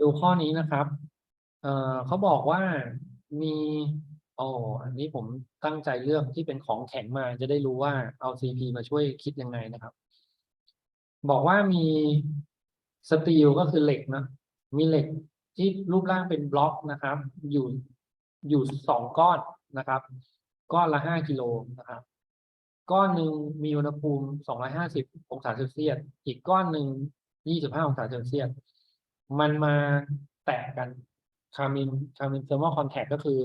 ดูข้อนี้นะครับ เอ่อเขาบอกว่ามีโอ้อันนี้ผมตั้งใจเลือกที่เป็นของแข็งมาจะได้รู้ว่าเอา CP มาช่วยคิดยังไงนะครับ บอกว่ามีสตีลก็คือเหล็กนะมีเหล็กที่รูปร่างเป็นบล็อกนะครับ อยู่อยู่สองก้อนนะครับ ก้อนละห้ากิโลนะครับ ก้อนหนึ่งมีอุณหภูมิ250อยห้าสิบองศาเซลเซียสอีกก้อนหนึ่ง25องศาเซลเซียส มันมาแตะกันคามินคามินเทอร์มอลคอนแทคก็คือ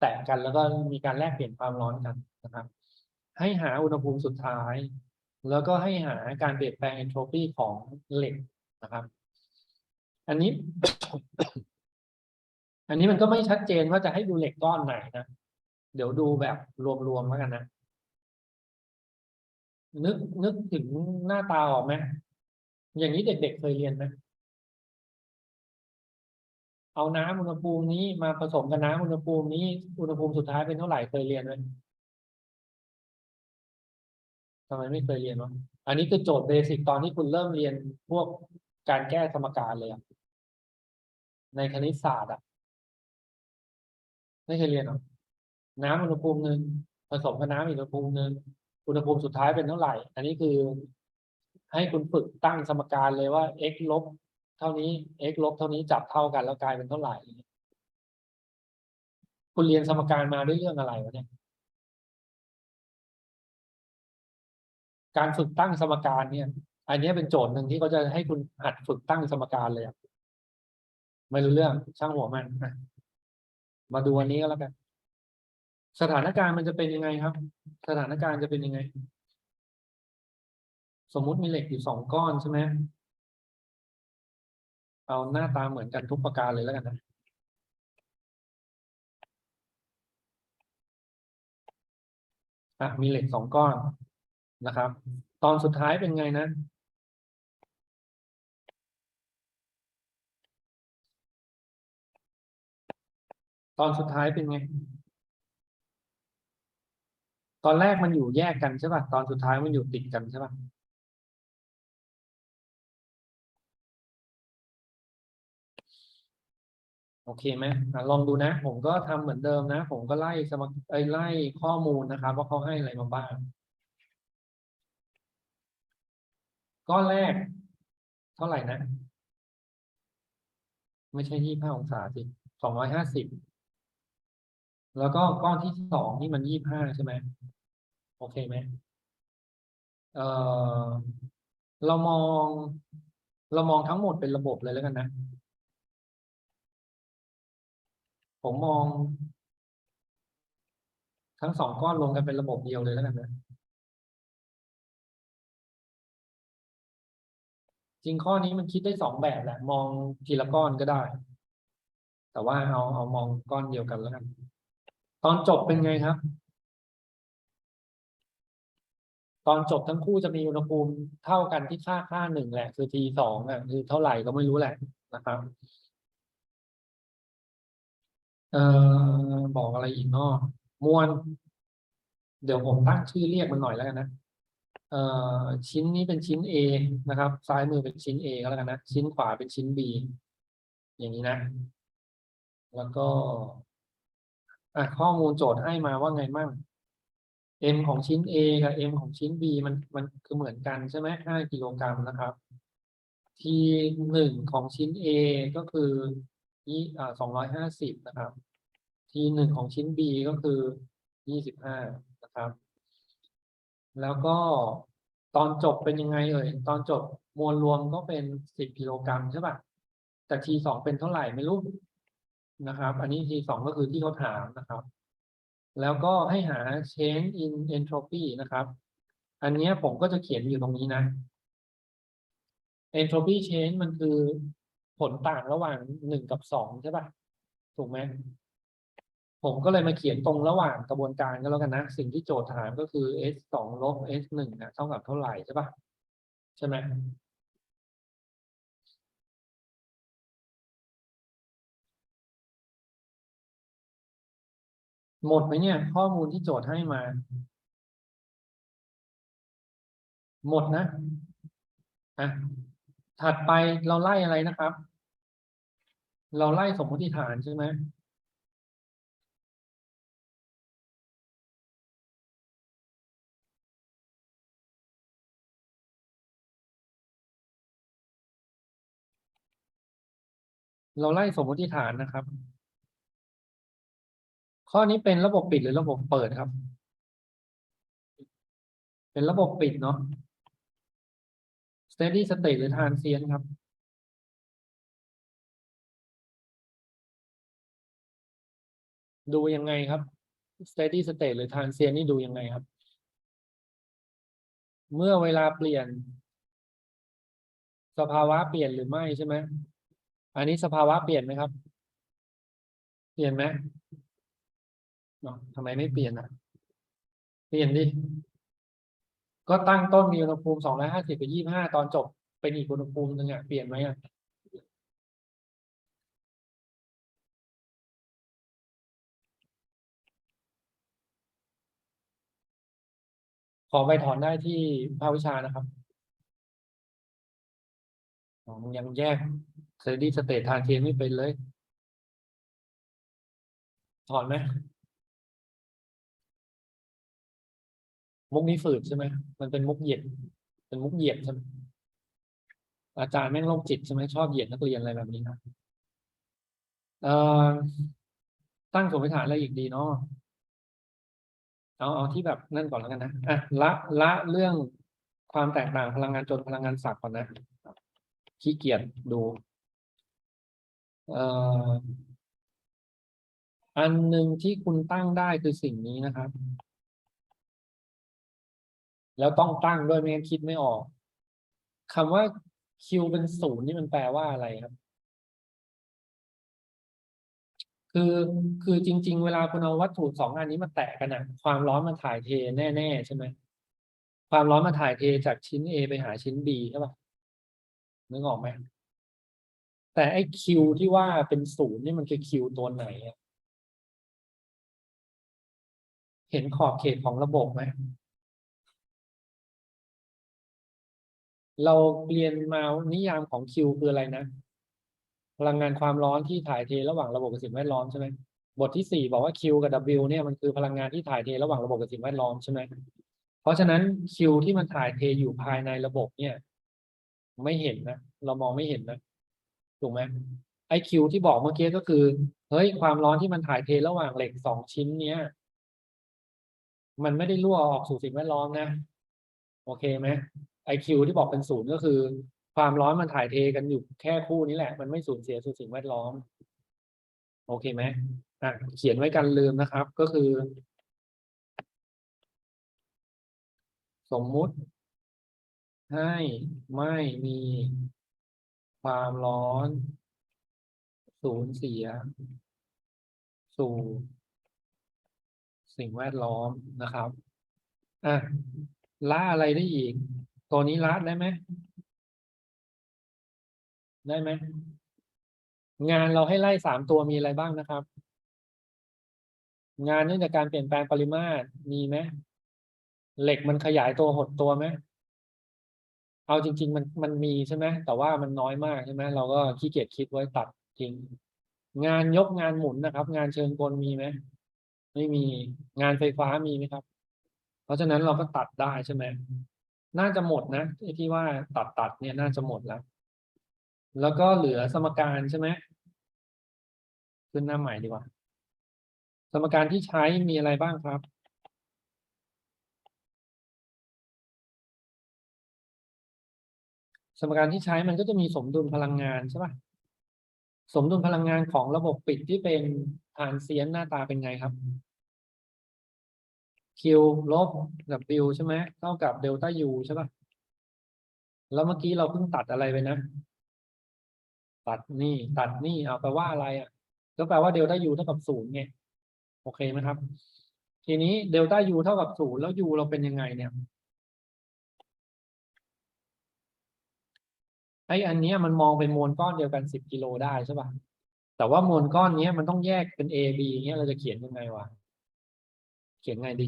แตะกันแล้วก็มีการแลกเปลี่ยนความร้อนกันนะครับ ให้หาอุณหภูมิสุดท้าย แล้วก็ให้หาการเปลี่ยนแปลงเอนโทรปีของเหล็กนะครับ อันนี้ อันนี้มันก็ไม่ชัดเจนว่าจะให้ดูเหล็กก้อนไหนนะเดี๋ยวดูแบบรวมๆแล้วกันนะนึกนึกถึงหน้าตาออกไหมอย่างนี้เด็กๆเคยเรียนไหม เอาน้ำอุณหภูมินี้มาผสมกับน้ำอุณหภูมินี้ อุณหภูมิสุดท้ายเป็นเท่าไหร่เคยเรียนไหมทำไมไม่เคยเรียนวะอันนี้คือโจทย์เบสิกตอนที่คุณเริ่มเรียนพวกการแก้สมการเลยในคณิตศาสตร์อะ ไม่เคยเรียนหรอน้ำอุณหภูมิหนึ่งผสมกับน้ำอีกอุณหภูมิหนึ่งอุณหภูมิสุดท้ายเป็นเท่าไหร่ อันนี้คือให้คุณฝึกตั้งสมการเลยว่า x ลบ เท่านี้ x ลบเท่านี้จับเท่ากันแล้วกลายเป็นเท่าไหร่ คุณเรียนสมการมาด้วยเรื่องอะไรวะเนี่ย การฝึกตั้งสมการเนี่ย อันนี้เป็นโจทย์หนึ่งที่เขาจะให้คุณหัดฝึกตั้งสมการเลยไม่รู้เรื่องช่างหัวมันอะมาดูอันนี้ก็แล้วกันสถานการณ์มันจะเป็นยังไงครับ สถานการณ์จะเป็นยังไง สมมุติมีเหล็กอยู่สองก้อนใช่ไหม เอาหน้าตาเหมือนกันทุกประการเลยแล้วกันนะอะมีเหล็กสองก้อนนะครับ ตอนสุดท้ายเป็นไงนะ ตอนสุดท้ายเป็นไง ตอนแรกมันอยู่แยกกันใช่ป่ะตอนสุดท้ายมันอยู่ติดกันใช่ป่ะ โอเคไหมลองดูนะ ผมก็ทำเหมือนเดิมนะ ผมก็ไล่สมัครไอไล่ข้อมูลนะครับ ว่าเขาให้อะไรมาบ้าง ก้อนแรก เท่าไหร่นะ ไม่ใช่ยี่ห้าองศาสิสองร้อยห้าสิบแล้วก็ก้อนที่สองนี่มันยี่ห้าใช่ไหมโอเคไหมเออเรามอง เรามองทั้งหมดเป็นระบบเลยแล้วกันนะ ผมมอง ทั้งสองก้อนรวมกันเป็นระบบเดียวเลยแล้วกันนะจริงข้อนี้มันคิดได้สองแบบแหละ มองทีละก้อนก็ได้ แต่ว่าเอาเอามองก้อนเดียวกันแล้วกัน ตอนจบเป็นไงครับ ตอนจบทั้งคู่จะมีอุณหภูมิเท่ากันที่ค่าค่าหนึ่งแหละ คือ T สองอะคือเท่าไหร่ก็ไม่รู้แหละนะครับ เอ่อบอกอะไรอีกเนาะมวลเดี๋ยวผมตั้งชื่อเรียกมันหน่อยแล้วกันนะเอ่อชิ้นนี้เป็นชิ้น A นะครับ ซ้ายมือเป็นชิ้น A ก็แล้วกันนะ ชิ้นขวาเป็นชิ้น B อย่างนี้นะ แล้วก็อะข้อมูลโจทย์ให้มาว่าไงมั่ง M ของชิ้น A กับ M ของชิ้น B มันมันคือเหมือนกันใช่ไหมห้ากิโลกรัมนะครับ T หนึ่งของชิ้น A ก็คือ ยี่อ่าสองร้อยห้าสิบนะครับ T หนึ่งของชิ้น B ก็คือยี่สิบห้านะครับ แล้วก็ตอนจบเป็นยังไงเอ่ยตอนจบมวลรวมก็เป็นสิบกิโลกรัมใช่ป่ะแต่ T สองเป็นเท่าไหร่ไม่รู้นะครับ อันนี้ T สองก็คือที่เขาถามนะครับ แล้วก็ให้หา change in entropy นะครับ อันนี้ผมก็จะเขียนอยู่ตรงนี้นะ entropy change มันคือ ผลต่างระหว่างหนึ่งกับสองใช่ป่ะถูกไหมผมก็เลยมาเขียนตรงระหว่างกระบวนการก็แล้วกันนะ สิ่งที่โจทย์ถามก็คือ s สองลบ s หนึ่งนะเท่ากับเท่าไหร่ใช่ป่ะใช่ไหมหมดไหมเนี่ย ข้อมูลที่โจทย์ให้มา หมดนะอะถัดไปเราไล่อะไรนะครับ เราไล่สมมติฐานใช่ไหมเราไล่สมมติฐานนะครับ ข้อนี้เป็นระบบปิดหรือระบบเปิดครับ เป็นระบบปิดเนาะ steady state หรือ transient ครับ ดูยังไงครับ steady state หรือ transient นี่ดูยังไงครับ เมื่อเวลาเปลี่ยน สภาวะเปลี่ยนหรือไม่ใช่ไหมอันนี้สภาวะเปลี่ยนไหมครับ เปลี่ยนไหมเนาะทำไมไม่เปลี่ยนอะ เปลี่ยนดิ ก็ตั้งต้นมีอุณหภูมิสองร้อยห้าสิบกับยี่ห้าตอนจบเป็นอีกอุณหภูมิหนึ่งอะเปลี่ยนไหมอะ ขอไปถอนได้ที่ภาควิชานะครับยังแยก steady state transient ไม่เป็นเลย ถอนไหมมุกนี้ฝืดใช่ไหม มันเป็นมุกเหยียด เป็นมุกเหยียดใช่ไหมอาจารย์แม่งโรคจิตใช่ไหมชอบเหยียดนักเรียนอะไรแบบนี้นะเอ่อตั้งสมมติฐานอะไรอีกดีเนาะ เอาเอาที่แบบนั่นก่อนแล้วกันนะอะละละเรื่องความแตกต่างพลังงานจนพลังงานศักดิ์ก่อนนะขี้เกียจดูเอ่ออันหนึ่งที่คุณตั้งได้คือสิ่งนี้นะครับ แล้วต้องตั้งด้วยไม่งั้นคิดไม่ออกคำว่า Q เป็นศูนย์นี่มันแปลว่าอะไรครับ คือคือจริง ๆ เวลาคุณเอาวัตถุสองอันนี้มาแตะกันอะความร้อนมันถ่ายเทแน่ ๆ ใช่ไหมความร้อนมันถ่ายเทจากชิ้น A ไปหาชิ้น B ใช่ป่ะนึกออกไหมแต่ไอ้ Q ที่ว่าเป็นศูนย์นี่มันคือ Q ตัวไหนเห็นขอบเขตของระบบไหมเราเรียนมานิยามของ Q คืออะไรนะ พลังงานความร้อนที่ถ่ายเทระหว่างระบบกับสิ่งแวดล้อมใช่ไหมบทที่สี่บอกว่า Q กับ W เนี่ยมันคือพลังงานที่ถ่ายเทระหว่างระบบกับสิ่งแวดล้อมใช่ไหมเพราะฉะนั้น Q ที่มันถ่ายเทอยู่ภายในระบบเนี่ย ไม่เห็นนะเรามองไม่เห็นนะถูกไหมไอ Q ที่บอกเมื่อกี้ก็คือเฮ้ยความร้อนที่มันถ่ายเทระหว่างเหล็กสองชิ้นเนี้ยมันไม่ได้รั่วออกสู่สิ่งแวดล้อมนะ โอเคไหมไอคิวที่บอกเป็นศูนย์ก็คือ ความร้อนมันถ่ายเทกันอยู่แค่คู่นี้แหละ มันไม่สูญเสียสู่สิ่งแวดล้อม โอเคไหมอะเขียนไว้กันลืมนะครับ ก็คือ สมมุติ ให้ไม่มีความร้อน สูญเสีย สู่สิ่งแวดล้อมนะครับอะละอะไรได้อีก ตัวนี้ละได้ไหม ได้ไหมงานเราให้ไล่สามตัวมีอะไรบ้างนะครับ งานเนื่องจากการเปลี่ยนแปลงปริมาตรมีไหมเหล็กมันขยายตัวหดตัวไหมเอาจริง ๆ มันมันมีใช่ไหมแต่ว่ามันน้อยมากใช่ไหมเราก็ขี้เกียจคิดไว้ตัดทิ้งงานยกงานหมุนนะครับ งานเชิงกลมีไหมไม่มีงานไฟฟ้ามีไหมครับ เพราะฉะนั้นเราก็ตัดได้ใช่ไหมน่าจะหมดนะไอ้ที่ว่าตัดตัดเนี่ยน่าจะหมดแล้ว แล้วก็เหลือสมการใช่ไหมขึ้นหน้าใหม่ดีกว่า สมการที่ใช้มีอะไรบ้างครับ สมการที่ใช้มันก็จะมีสมดุลพลังงานใช่ป่ะสมดุลพลังงานของระบบปิดที่เป็นทานเซียนหน้าตาเป็นไงครับ Q ลบ W ใช่ไหมเท่ากับเดลต้า U ใช่ป่ะแล้วเมื่อกี้เราเพิ่งตัดอะไรไปนะ ตัดนี่ตัดนี่เอาแปลว่าอะไรอะก็แปลว่าเดลต้า U เท่ากับศูนย์ไงโอเคไหมครับ ทีนี้เดลต้า U เท่ากับศูนย์แล้ว U เราเป็นยังไงเนี่ยไออันนี้มันมองเป็นมวลก้อนเดียวกันสิบกิโลได้ใช่ป่ะแต่ว่ามวลก้อนเนี้ยมันต้องแยกเป็น A B เงี้ยเราจะเขียนยังไงวะเขียนไงดี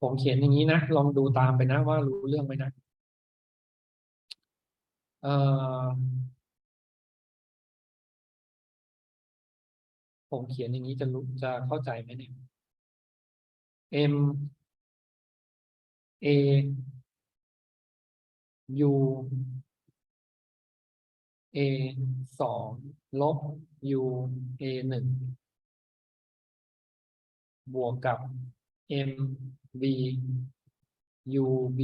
ผมเขียนอย่างนี้นะลองดูตามไปนะว่ารู้เรื่องไหมนะ ผมเขียนอย่างนี้จะรู้จะเข้าใจไหมเนี่ย M A U A สองลบ U A หนึ่งบวกกับ M v U B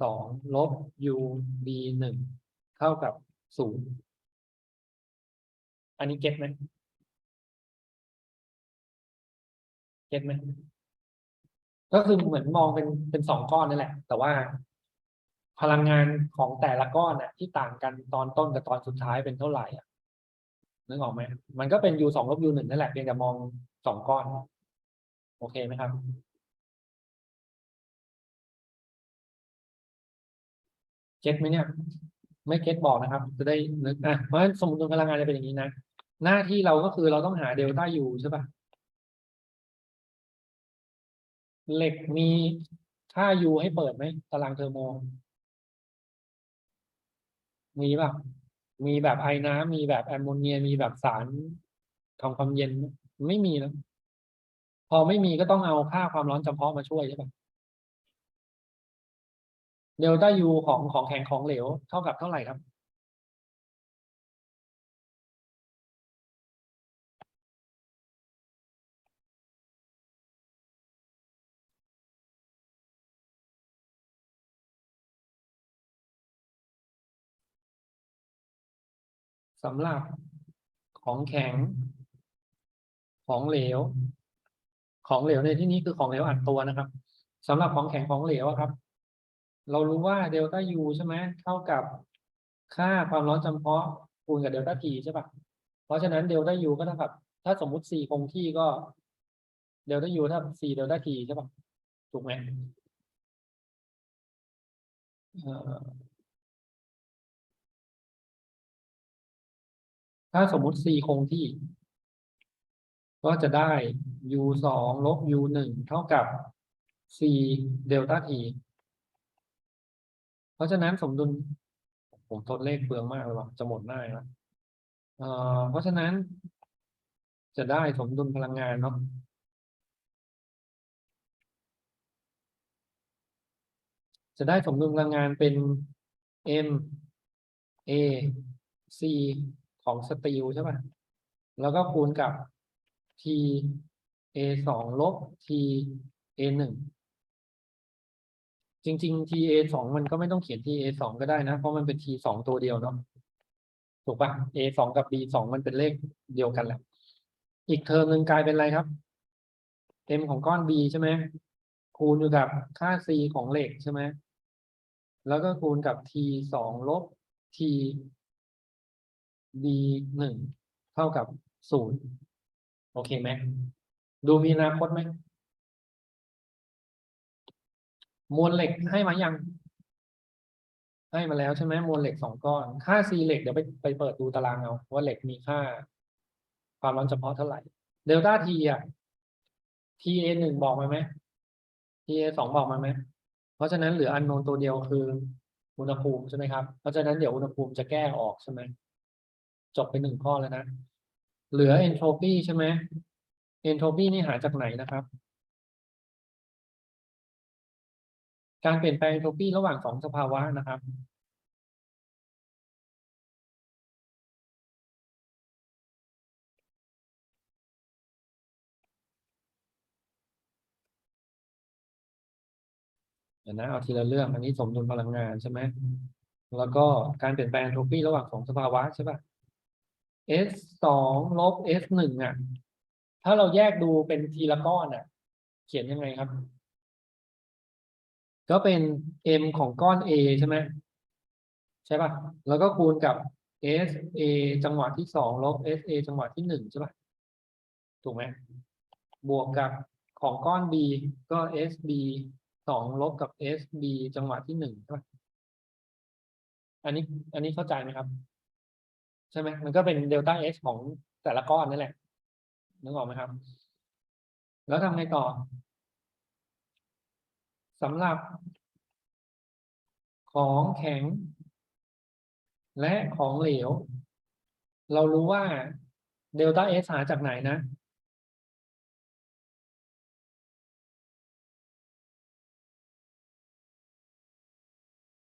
สองลบ U B หนึ่ง เท่ากับศูนย์อันนี้เก็ตไหมเก็ตไหมก็คือเหมือนมองเป็นเป็นสองก้อนนั่นแหละ แต่ว่าพลังงานของแต่ละก้อนน่ะ ที่ต่างกันตอนต้นกับตอนสุดท้ายเป็นเท่าไหร่อะนึกออกไหมมันก็เป็น u สองลบ u หนึ่งนั่นแหละเพียงแต่มองสองก้อน โอเคไหมครับเก็ตไหมเนี่ย ไม่เก็ตบอกนะครับ จะได้นึกอะเพราะฉะนั้นสมมติพลังงานจะเป็นอย่างนี้นะ หน้าที่เราก็คือเราต้องหาเดลต้า U ใช่ปะเหล็กมีค่า U ให้เปิดไหมตารางเทอร์โม มีป่ะมีแบบไอน้ำมีแบบแอมโมเนียมีแบบสารทำความเย็นไมไม่มีนะพอไม่มีก็ต้องเอาค่าความร้อนจำเพาะมาช่วยใช่ปะ เดลต้า U ของของแข็งของเหลวเท่ากับเท่าไหร่ครับสำหรับของแข็ง ของเหลว ของเหลวในที่นี้คือของเหลวอัดตัวนะครับสำหรับของแข็งของเหลวครับ เรารู้ว่าเดลต้า U ใช่ไหมเท่ากับค่าความร้อนจำเพาะคูณกับเดลต้า T ใช่ปะเพราะฉะนั้นเดลต้า U ก็เท่ากับ ถ้าสมมุติ C คงที่ก็เดลต้า U เท่ากับ C เดลต้า T ใช่ปะถูกไหมถ้าสมมุติ c คงที่ ก็จะได้ u สองลบ u หนึ่งเท่ากับ c เดลต้า t เพราะฉะนั้นสมดุลผมทดเลขเปลืองมากเลยว่ะจะหมดหน้าแล้วเพราะฉะนั้น จะได้สมดุลพลังงานเนาะจะได้สมดุลพลังงานเป็น m a c ของสตีลใช่ป่ะ แล้วก็คูณกับ t a สองลบ t a หนึ่ง จริง ๆ t a สองมันก็ไม่ต้องเขียน t a สองก็ได้นะ เพราะมันเป็น t สองตัวเดียวเนาะถูกปะ a สองกับ b สองมันเป็นเลขเดียวกันแหละ อีกเทอมหนึ่งกลายเป็นอะไรครับ m ของก้อน b ใช่ไหมคูณอยู่กับค่า c ของเหล็กใช่ไหมแล้วก็คูณกับ t สองลบ t b หนึ่งเท่ากับศูนย์โอเคไหม ดูมีอนาคตไหม มวลเหล็กให้มายัง ให้มาแล้วใช่ไหมมวลเหล็กสองก้อน ค่า C เหล็กเดี๋ยวไปไปเปิดดูตารางเอาว่าเหล็กมีค่า ความร้อนเฉพาะเท่าไหร่เดลต้า T อะ TA หนึ่งบอกมาไหม TA สองบอกมาไหม เพราะฉะนั้นเหลืออันโนนตัวเดียวคืออุณหภูมิใช่ไหมครับ เพราะฉะนั้นเดี๋ยวอุณหภูมิจะแก้ออกใช่ไหมจบไปหนึ่งข้อแล้วนะ เหลือ entropy ใช่ไหม entropy นี่หาจากไหนนะครับ การเปลี่ยนแปลง entropy ระหว่างสองสภาวะนะครับนะเอาทีละเรื่องอันนี้สมดุลพลังงานใช่ไหมแล้วก็การเปลี่ยนแปลง entropy ระหว่างสองสภาวะใช่ป่ะ S สองลบ S หนึ่งอะ ถ้าเราแยกดูเป็นทีละก้อนอะ เขียนยังไงครับ ก็เป็น M ของก้อน A ใช่ไหมใช่ป่ะ แล้วก็คูณกับ S A จังหวะที่สองลบ S A จังหวะที่หนึ่งใช่ป่ะ ถูกไหมบวกกับของก้อน B ก็ S B สองลบกับ S B จังหวะที่หนึ่งใช่ป่ะ อันนี้อันนี้เข้าใจไหมครับ ใช่ไหมมันก็เป็นเดลต้า S ของแต่ละก้อนนั่นแหละนึกออกไหมครับ แล้วทำไงต่อ สำหรับ ของแข็ง และของเหลว เรารู้ว่าเดลต้าเอสหาจากไหนนะ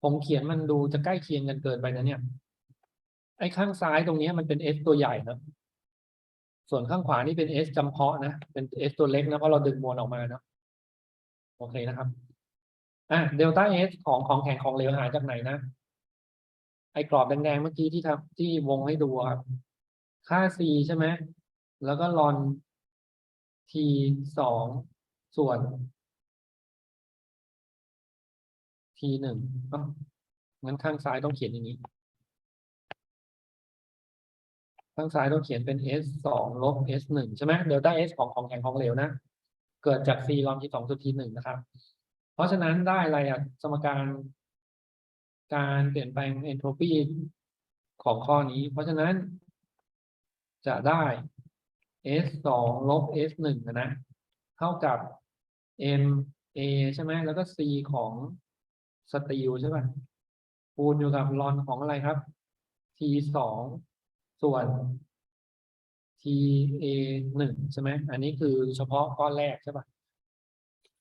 ผมเขียนมันดูจะใกล้เคียงกันเกินไปนะเนี่ย ไอ้ข้างซ้ายตรงนี้มันเป็นเอสตัวใหญ่นะส่วนข้างขวานี่เป็นเอสจำเพาะนะ เป็นเอสตัวเล็กนะ เพราะเราดึงมวลออกมาเนาะโอเคนะครับ อะเดลต้า S ของของแข็งของเหลวหาจากไหนนะ ไอ้กรอบแดงๆเมื่อกี้ที่ทำที่วงให้ดูครับ ค่า C ใช่ไหม แล้วก็ลอน T สองส่วน T หนึ่งเอ้างั้นข้างซ้ายต้องเขียนอย่างนี้ ข้างซ้ายต้องเขียนเป็น S สองลบ S หนึ่งใช่ไหมเดลต้า S ของของแข็งของเหลวนะ เกิดจาก C ลอน T สองส่วน T หนึ่งนะครับ ราะฉะนั้นได้อะไรอะสมการการเปลี่ยนแปลงเอนโทรปีของข้อนี้ เพราะฉะนั้น จะได้ S สองลบ S หนึ่งนะ เท่ากับ M A ใช่ไหมแล้วก็ C ของสตีลใช่ป่ะคูณอยู่กับลอนของอะไรครับ T สองส่วน T A หนึ่งใช่ไหมอันนี้คือเฉพาะก้อนแรกใช่ป่ะ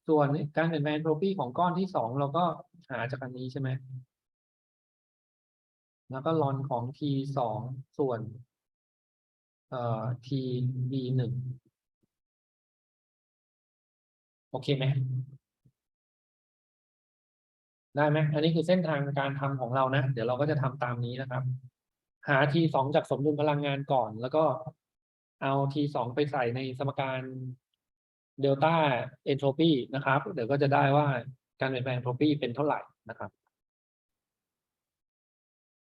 ส่วนการเปลี่ยนแปลงเอนโทรปีของก้อนที่สองเราก็หาจากอันนี้ใช่ไหมแล้วก็ลอนของ T สองส่วนเอ่อ T B หนึ่งโอเคไหมได้ไหมอันนี้คือเส้นทางการทำของเรานะ เดี๋ยวเราก็จะทำตามนี้นะครับ หา T สองจากสมดุลพลังงานก่อน แล้วก็เอา T สองไปใส่ในสมการ เดลต้าเอนโทรปีนะครับ เดี๋ยวก็จะได้ว่าการเปลี่ยนแปลงเอนโทรปีเป็นเท่าไหร่นะครับ